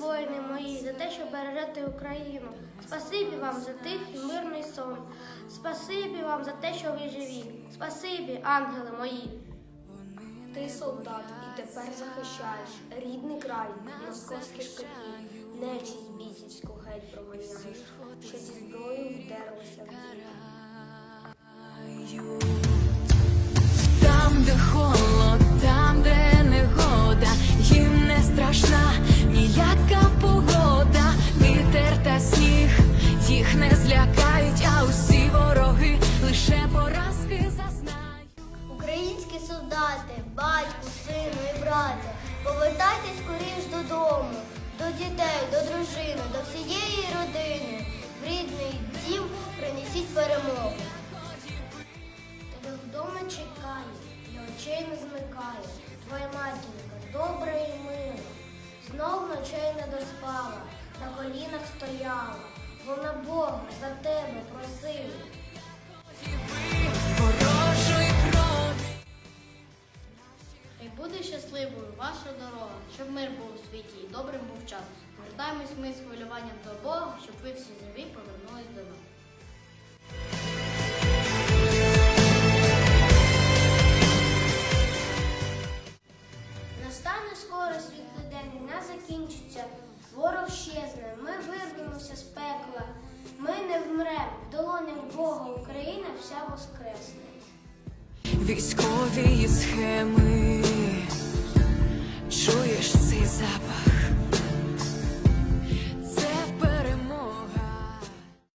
воїни мої, за те, що бережете Україну. Спасибі вам за тихий мирний сон. Спасибі вам за те, що ви живі. Спасибі, ангели мої. Ти солдат і тепер захищаєш рідний край, московські шкафі, нечість бісівську геть проганяєш, повертайтесь скоріш додому, до дітей, до дружини, до всієї родини. В рідний дім принесіть перемогу. Тебе вдома чекає, і очей не змикає. Твоя матінка добра і мила. Знов ночей не доспала, на колінах стояла. Вона Бога за тебе просила. Буде щасливою ваша дорога, щоб мир був у світі і добрим був час. Звертаємось ми з хвилюванням до Бога, щоб ви всі живі повернулись до нас. Настане скоро світлий день, війна закінчиться, ворог щезне, ми вирвемося з пекла, ми не вмрем, в долонях Бога Україна вся воскресне. Військові схеми, запах,